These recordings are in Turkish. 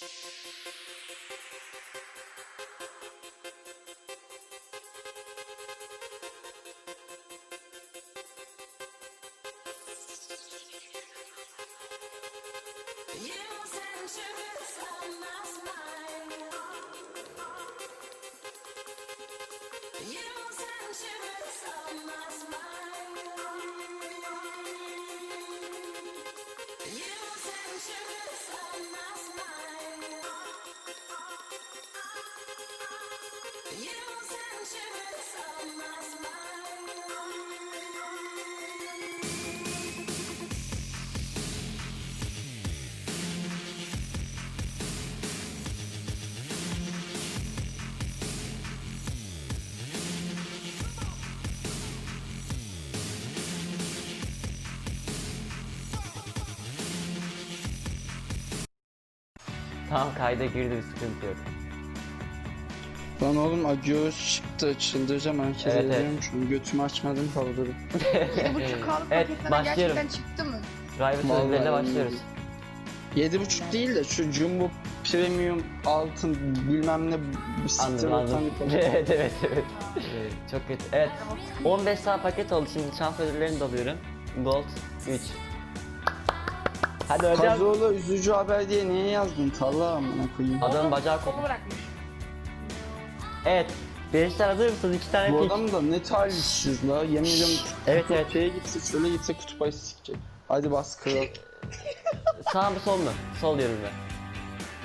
You sent to me. Tamam kayda girdi bir sıkıntı yok. Lan oğlum Agios çıktı çıldıracağım herkese Evet, evet. şu an götümü açmadım kaldırdım. 7.5K'lık Evet, paketten başlıyorum. gerçekten çıktı mı? Vallahi sözlerine başlıyoruz. 7.5 değil de şu Jumbo Premium altın bilmem ne bir paket. evet evet evet. Çok kötü. Evet. 15 saat paket oldu şimdi şans ödüllerini de alıyorum. Gold 3. Hadi hocam. Kazoğlu üzücü haber diye niye yazdın Talha amına koyayım. Adamın bacağı Kolu koptu. bırakmış. Evet. Gençler hazır mısınız? İki tane Bu pik. adam da ne talihsiz la yemin ediyorum Evet evet. şeye gitse şöyle gitse kutup ayısı sikecek. Hadi bas kral. Sağ mı sol mu? Sol diyorum ben.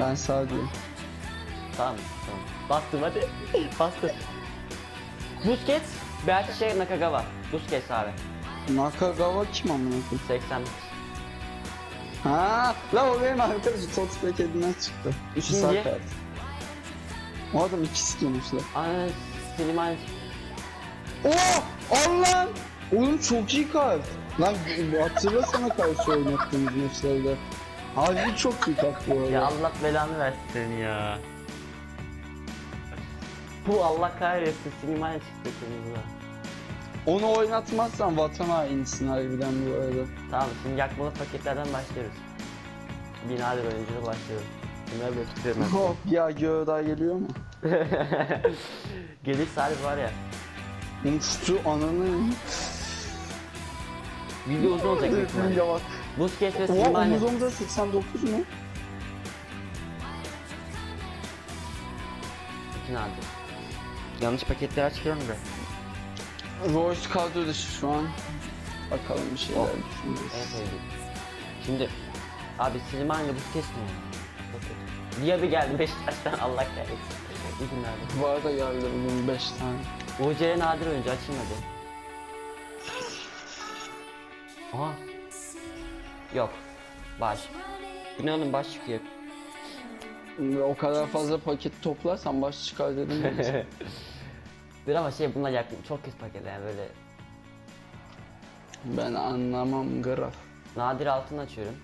Ben sağ diyorum. Tamam tamam. Bastım hadi. Bastım. Busquets, Bertice Nakagawa. Busquets abi. Nakagawa kim amına koyayım? 80. Ha, la o benim arkadaşım Tots paketinden çıktı. Üçü Şimdi- sakat. O adam iki sikiyormuş la. Ana Siliman. Oh! Allah! Oğlum çok iyi kart. Lan hatırlasana karşı oynattığımız maçlarda. Harbi çok iyi kart bu arada. Ya Allah belanı versin ya. Bu Allah kahretsin Siliman çıktı kırmızı. Onu oynatmazsan vatan hainisin harbiden bu arada. Tamam şimdi yakmalı paketlerden başlıyoruz. Binadır oyuncuyla başlıyoruz. Bunları ben. Hop ya Göğda geliyor mu? Geliş sahibi var ya. Uçtu ananı. Video uzun olacak büyük ihtimalle. Bak. Busquets ve Oha Slimani. omuz omuza 89 mu? İki nadir. Yanlış paketleri açıyorum da. Royce kadro dışı şu an. Bakalım bir şeyler Oh. En sevdiğim. Şimdi abi ne ya? Çok kötü. Diye bir geldi Beşiktaş'tan Allah kahretsin. İyi günlerdi. Bu arada geldi bugün 5 tane. UC nadir oyuncu açayım hadi. Aha. Yok. Baş. Bu oğlum baş çıkıyor. O kadar fazla paket toplarsan baş çıkar dedim. Bir ama şey bunlar yakın çok kötü paket yani böyle ben anlamam graf. nadir altın açıyorum.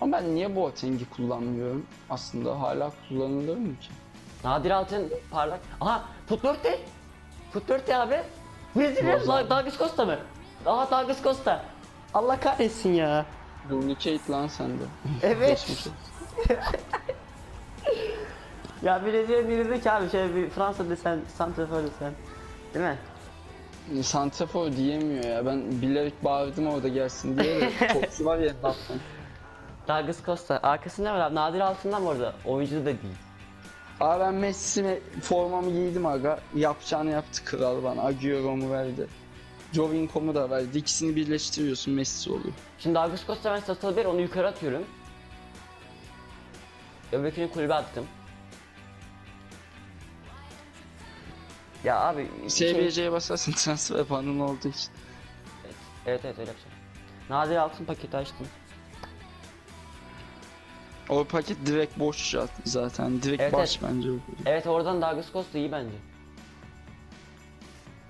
Ama ben niye Boateng'i kullanmıyorum? Aslında hala kullanılır mı ki? Nadir altın parlak. Aha Futbörte. Futbörte abi. Brezilya. La- Douglas Costa mı? Aha Douglas Costa. Allah kahretsin ya. Duplicate lan sende. Evet. Geçmiş olsun. Ya Brezilya birisi ki abi şey bir Fransa desen, Santrafor desen. Değil mi? Santrafor diyemiyor ya. Ben bilerek bağırdım orada gelsin diye de topçu var ya Nathan. Douglas Costa. Arkasında var abi. Nadir altından bu arada. Oyuncu da değil. Abi ben Messi'me formamı giydim aga. Yapacağını yaptı kral bana. Agüero'mu verdi. Jovinko'mu da verdi. İkisini birleştiriyorsun Messi oluyor. Şimdi Douglas Costa ben satılabilir onu yukarı atıyorum. Öbürkünü kulübe attım. Ya abi şey- SBC'ye basarsın transfer puanın olduğu için. Evet evet öyle yapacağım. Nadir altın paketi açtım. O paket direkt boş zaten. Direkt Evet, baş evet. bence. Evet oradan Douglas Costa iyi bence.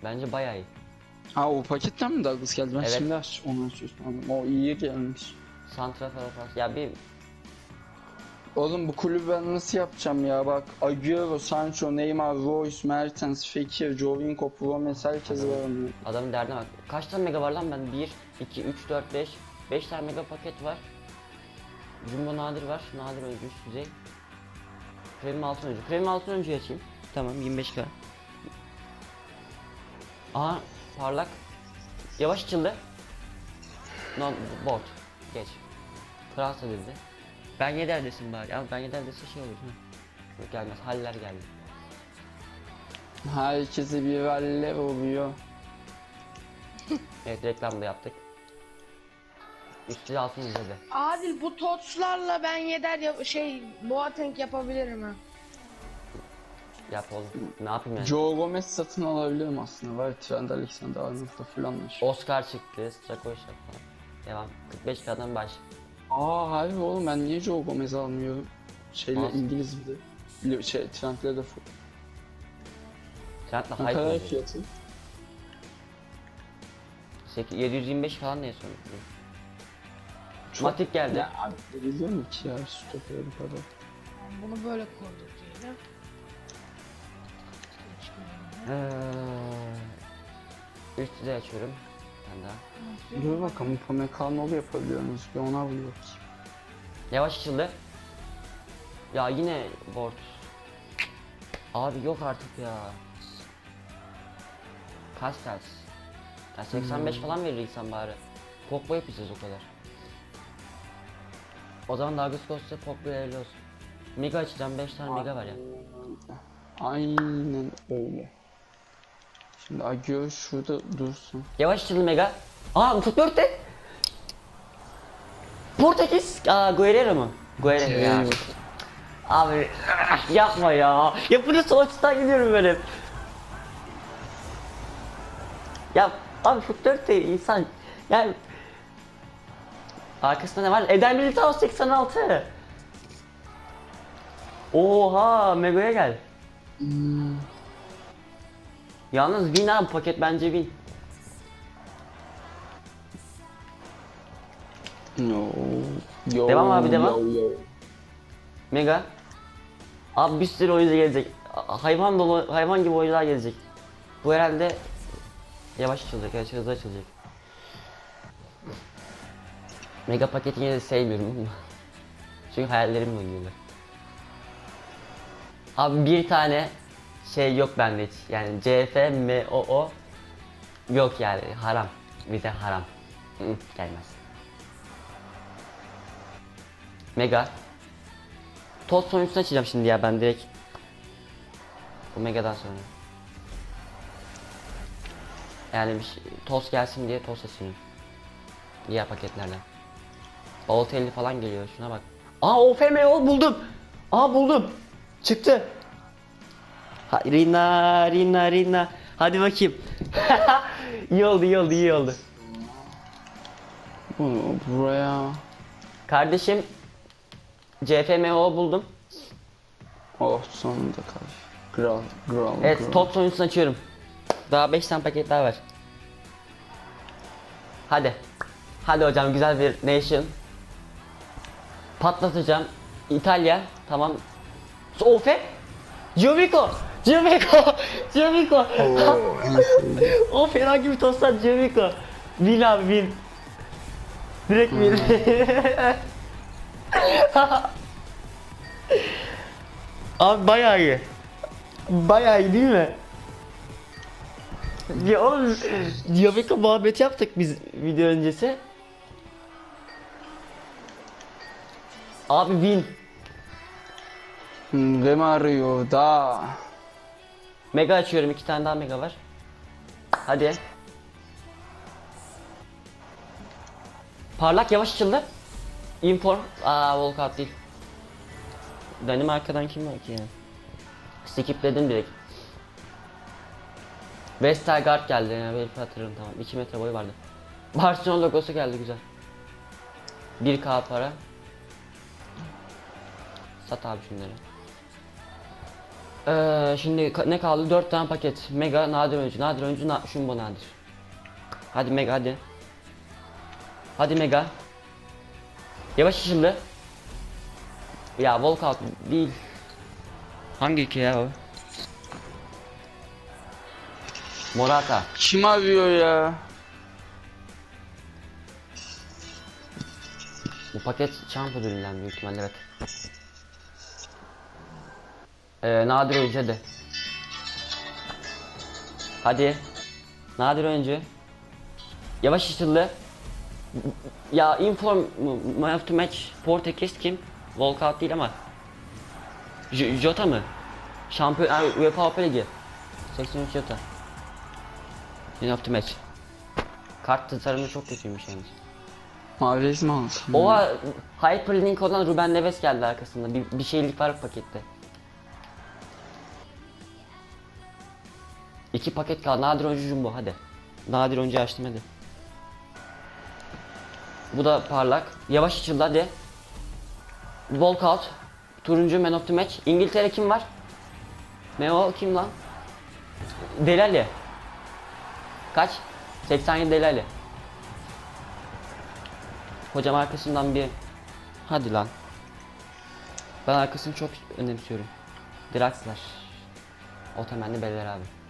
Bence bayağı iyi. Ha o paketten mi Douglas geldi? Ben Evet. şimdi aç, onu açıyorsun. O iyi gelmiş. Santrafor. Ya bir Oğlum bu kulübü ben nasıl yapacağım ya bak Agüero, Sancho, Neymar, Royce, Mertens, Fekir, Jovinko, Promes herkes var onun. adamın derdine bak. Kaç tane mega var lan ben? 1, 2, 3, 4, 5. 5 tane mega paket var. Jumbo nadir var. Nadir oyuncu üst düzey. Premium altın oyuncu. Premium altın oyuncuyu açayım. Tamam 25k. Aha parlak. Yavaş açıldı. Non bot. Geç. Fransa dedi. Ben Yeder'desin bari. Ama ben Yeder'dese şey olur. Hı. Yok gelmez. Haller geldi. Herkese bir valler oluyor. Evet reklam da yaptık. Üstü altın izledi. Adil bu totslarla ben yeder yap şey Boateng yapabilirim ha. Yap oğlum. Ne yapayım yani? Joe Gomez satın alabilirim aslında. Var Trent Alexander-Arnold'da falan anlaşıyor. Oscar çıktı. Strakoşak falan. Devam. 45 kadın baş. Aa hayır oğlum ben niye Joe Gomez almıyorum? Şeyle Nasıl? İngiliz bir de. Bili- Şey Trent'le de full. Trent'le Ne hype kadar oldu. fiyatı? 8, 725 falan diye sonra. Çok- Matip geldi. Ya abi biliyor mu ki ya stopere bu kadar? Bunu böyle koyduk diyelim. Ee, üstü de açıyorum. Ben daha. Dur bakalım Upamecano'lu yapabiliyorsunuz. Bir ona vuruyor. Yavaş açıldı. Ya yine board. Abi yok artık ya. Kaç ters? Ya 85 falan verir insan bari. Pogba yapacağız o kadar. O zaman Douglas Costa Pogba'ya hayırlı olsun. Mega açacağım 5 tane mega var ya. Aynen öyle. Şimdi Agüero şurada dursun. Yavaş açıldı mega. Aa Ufuk Dört'te. Portekiz. Aa Guerrero mu? Guerrero ya. Eyvah. Abi yapma ya. Ya bu ne sonuçtan gidiyorum böyle. Ya abi Ufuk Dört'te insan. Yani Arkasında ne var? Eden Militao 86. Oha Mega'ya gel. Hmm. Yalnız win abi paket bence win. No. Yo, Devam abi, devam. Yo, yo. Mega. Abi bir sürü oyuncu gelecek. Hayvan dolu, hayvan gibi oyuncular gelecek. Bu herhalde yavaş açılacak, yavaş hızlı açılacak. Mega paketini yine de sevmiyorum. Çünkü hayallerimle oynuyorlar. Abi bir tane şey yok bende hiç. Yani CF, M, O, O yok yani haram. Bize haram. Gelmez. Mega. Toz sonuncusunu açacağım şimdi ya ben direkt. Omega'dan sonra. Yani bir şey, toz gelsin diye toz açıyorum. Diğer paketlerden. Balotelli falan geliyor şuna bak. Aa OFMO buldum. Aa buldum. Çıktı. Ha, Rina Rina Rina. Hadi bakayım. iyi oldu iyi oldu iyi oldu. Bunu buraya. Kardeşim CFMO buldum. Oh sonunda karşı. Gral, gral, Evet top sonuncusunu açıyorum. Daha 5 tane paket daha var. Hadi. Hadi hocam güzel bir nation. Patlatacağım. İtalya. Tamam. Ofe. Giovico. Giovico. Giovico. o fena gibi tostlar Giovico. Win abi win. Direkt win. abi bayağı iyi. Bayağı iyi değil mi? Ya oğlum Giovico muhabbeti yaptık biz video öncesi. Abi. Hmm, Remario da. Mega açıyorum iki tane daha mega var. Hadi. Parlak yavaş açıldı. Inform. Aa walkout değil. Danimarka'dan kim var ki ya? Skipledim direkt. Westergaard geldi ya belki hatırlarım tamam. 2 metre boyu vardı. Barcelona logosu geldi güzel. 1k para. Sat abi şunları. Ee, şimdi ne kaldı? 4 tane paket. Mega nadir oyuncu. Nadir oyuncu na Shumbo nadir. Hadi Mega hadi. Hadi Mega. Yavaş şimdi. Ya walkout değil. Hangi ülke ya o? Morata. Kim arıyor ya? Bu paket şamp ödülünden büyük ihtimalle evet. Ee, nadir oyuncu hadi. Hadi. Nadir oyuncu. Yavaş açıldı. Ya inform man of the match Portekiz kim? Walkout değil ama. J- Jota mı? Şampiyon UEFA Avrupa Ligi. 83 Jota. Man of the match. Kart tasarımı çok kötüymüş yalnız. Mahrez mi alsın? Oha Hyperlink olan Ruben Neves geldi arkasında. Bir, bir şeylik var pakette. İki paket kaldı. Nadir oyuncu jumbo hadi. Nadir oyuncu açtım hadi. Bu da parlak. Yavaş açıldı hadi. Walkout. Turuncu man of the match. İngiltere kim var? Meo kim lan? Delali. Kaç? 87 Delali. Hocam arkasından bir... Hadi lan. Ben arkasını çok önemsiyorum. Draxler. O beller abi.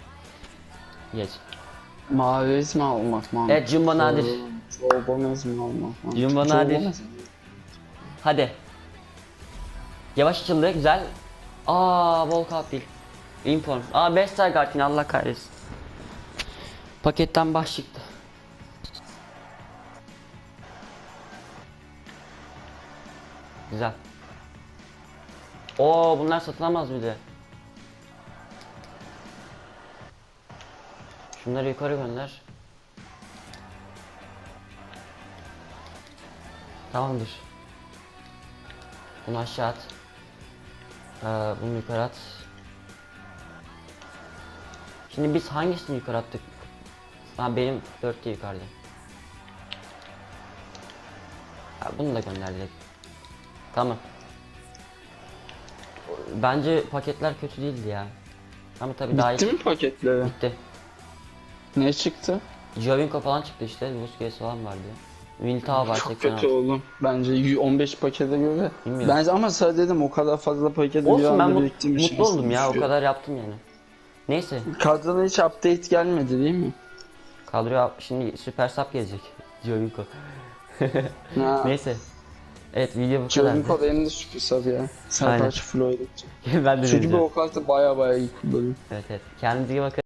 Geç. Mahrez mi almak mı? Evet, Jumbo nadir. Joe Gomez mi almak mı? Jumbo nadir. Hadi. Yavaş açıldı güzel. Aa Volkout değil. Inform. Aa Westergaard yine Allah kahretsin. Paketten baş çıktı. Güzel. Oo bunlar satılamaz bir de. Şunları yukarı gönder. Tamamdır. Bunu aşağı at. Ee, bunu yukarı at. Şimdi biz hangisini yukarı attık? Ha benim 4 diye yukarıda. Ha, bunu da gönder direkt. Tamam. Bence paketler kötü değildi ya. Ama tabii daha Bitti iyi. mi paketleri? Bitti. Ne çıktı? Jovinko falan çıktı işte. Busquets falan vardı. Militao var Çok 86. kötü oğlum. Bence y- 15 pakete göre. Bilmiyorum. Bence ama sana dedim o kadar fazla paketi bir Olsun ben anda mut- mutlu oldum ya o kadar yaptım yani. Neyse Kadrona hiç update gelmedi değil mi? kadroya şimdi süper sap gelecek. Jovinko. Ha. Neyse. Evet video bu kadar. Jovinko benim de şükür sabi ya. Aynen. Sertaç Floyd. ben de Çünkü bu o kartı baya baya iyi kullanıyor. Evet evet. Kendinize iyi bakın.